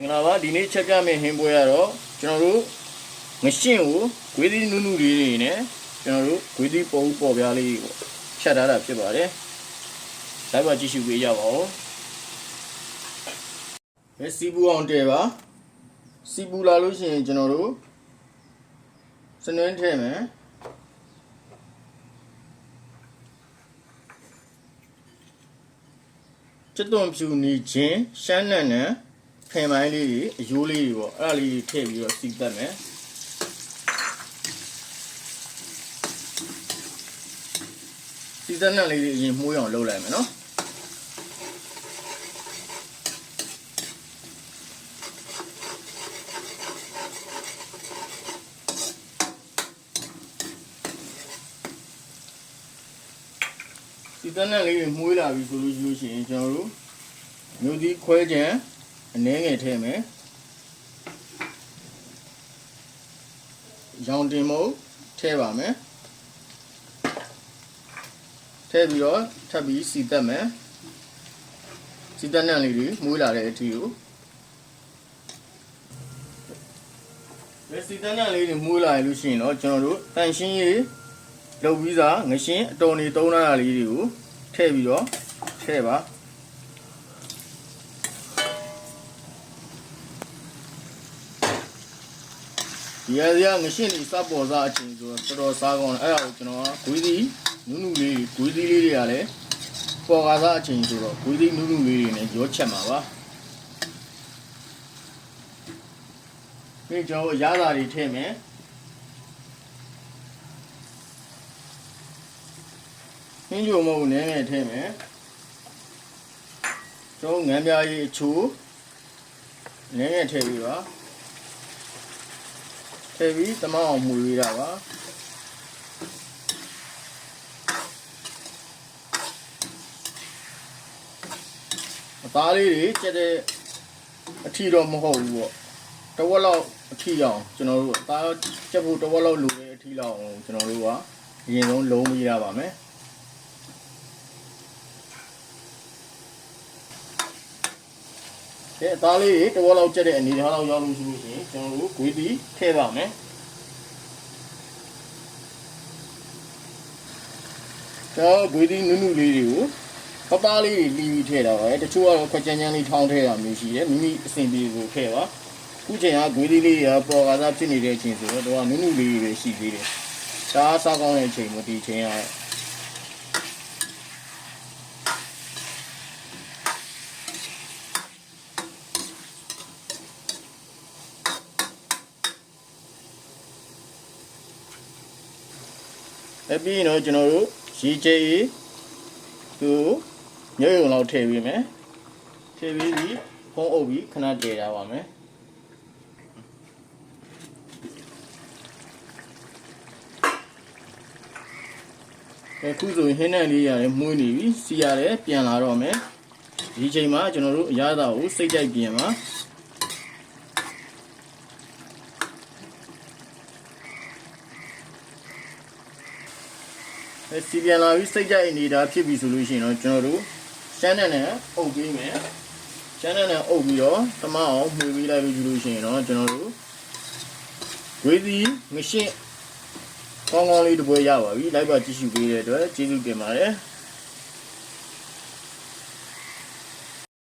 မင်္ဂလာပါဒီနေ့ချက်ပြမယ့်ဟင်းပွဲကတော့ကျွန်တော်တို့ငရှင်းကိုဂွေးသီးနုနုလေးတွေနဲ့ကျွန်တော်တို့ဂွေးသီးပုံပေါ်ပြားလေးကိုချက်ထားတာဖြစ်ပါတယ်။ဒါပါကြည့်ရှုပေးကြပါဦး။အဲစီပူအောင်တဲပါစီပူလာလို့ရှိရင်ကျွန်တော်တို့စနွင်းထဲမယ်ကျွတ်သွန်ဖြူနေခြင်းရှမ်းနံ့နံ ဖင်ပိုင်းလေးတွေအယိုးလေးတွေပေါ့အဲ့ဒါလေးတွေထည့်ပြီးတော့စီသက်မယ်စီသက်နံလေးတွေအရင်မှုအောင်လုပ်လိုက်မယ်နော်စီသက်နံလေးတွေမှုလာပြီဆိုလို့ရှိရင်ကျွန်တော်တို့မျိုးသီးခွဲကြံ အနှဲငယ်ထည့်မယ်ရောင်တင်မုတ်ထည့်ပါမယ်ထည့်ပြီးတော့ထပ်ပြီးစီတက်မယ်စီတက်နံလေးတွေမွေးလာတဲ့အထီကိုဒီစီတက်နံလေးတွေမွေးလာရလို့ရှိရင်တော့ကျွန်တော်တို့တန်ရှင်းရေးလုပ်ပြီးသားငရှင်းအတော်နေသုံးထားတာလေးတွေကိုထည့်ပြီးတော့ထည့်ပါ ဒီရရငရှင်းဒီစပေါ်စားအချိန်ဆိုတော့တော်တော်စားကောင်းတယ်အဲ့ဒါကိုကျွန်တော်ကဂွေးသီးနုနုလေးဂွေးသီးလေးတွေကလည်းပေါ်ကားစားအချိန်ဆိုတော့ဂွေးသီးနုနုလေးတွေနဲ့ရောချက်မှာပါပြီးကျွန်တော်ရတာတွေထည့်မယ်ဟင်းကြုံမဟုတ်နည်းနည်းထည့်မယ်ကျွန်တော်ငံပြားကြီးအချိုးနည်းနည်းထည့်ပြီးပါ ထည့်ပြီးတမောင်းအောင်မှုရတာပါအသားလေးတွေကျက်တဲ့အထီတော့မဟုတ်ဘူးပေါ့တဝက်လောက်အထီအောင်ကျွန်တော်တို့အသားကျက်ဖို့တဝက်လောက်လိုတဲ့အထီလောက်အောင်ကျွန်တော်တို့ကအရင်ဆုံးလုံးမိရပါမယ် ကဲအသားလေးတွေတဝက်လောက်ကျက်တဲ့အနေထားလောက်ရောက်လို့ရှိလို့ရှိရင်ကျွန်တော်တို့ဂွေးတီထည့်ပါမယ်တော့ဂွေးတီနုနုလေးတွေကိုပပလေးတွေလီပြီးထည့်တာပါတချို့ကတော့ခွက်ချမ်းချမ်းလေးထောင်းထည့်တာမျိုးရှိတယ်မိမိအဆင်ပြေကိုထည့်ပါခုချိန်ကဂွေးတီလေးတွေကပေါ်ကားသားဖြစ်နေတဲ့အချိန်ဆိုတော့တော့နုနုလေးတွေပဲရှိသေးတယ်ရှားစားကောင်းတဲ့အချိန်မို့ဒီချိန်က အပြီးရင်တော့ကျွန်တော်တို့ရေချေးသူညွှန်ရုံလောက်ထည့်ပေးမယ်ထည့်ပြီးပြီးဖုံးအုပ်ပြီးခဏတည်ထားပါမယ်အခုဆိုရင်ဟင်းနဲ့လေးရတယ်မှုနေပြီစီရတယ်ပြန်လာတော့မယ်ဒီချိန်မှာကျွန်တော်တို့အရသာကိုစိတ်ကြိုက်ပြင်ပါ စီပြန်လာပြီးစိတ်ကြိုက်နေတာဖြစ်ပြီဆိုလို့ရှိရင်တော့ကျွန်တော်တို့ရှမ်းနဲ့နဲ့အုပ်ပေးမယ်ရှမ်းနဲ့နဲ့အုပ်ပြီးတော့တမအောင်မှွေပေးလိုက်လို့ယူလို့ရှိရင်တော့ကျွန်တော်တို့ဝေးသည်ငရှင်းကောင်းကောင်းလေးတစ်ပွဲရပါပြီလိုက်ပါကြည့်ရှုပေးတဲ့အတွက်ကျေးဇူးတင်ပါတယ်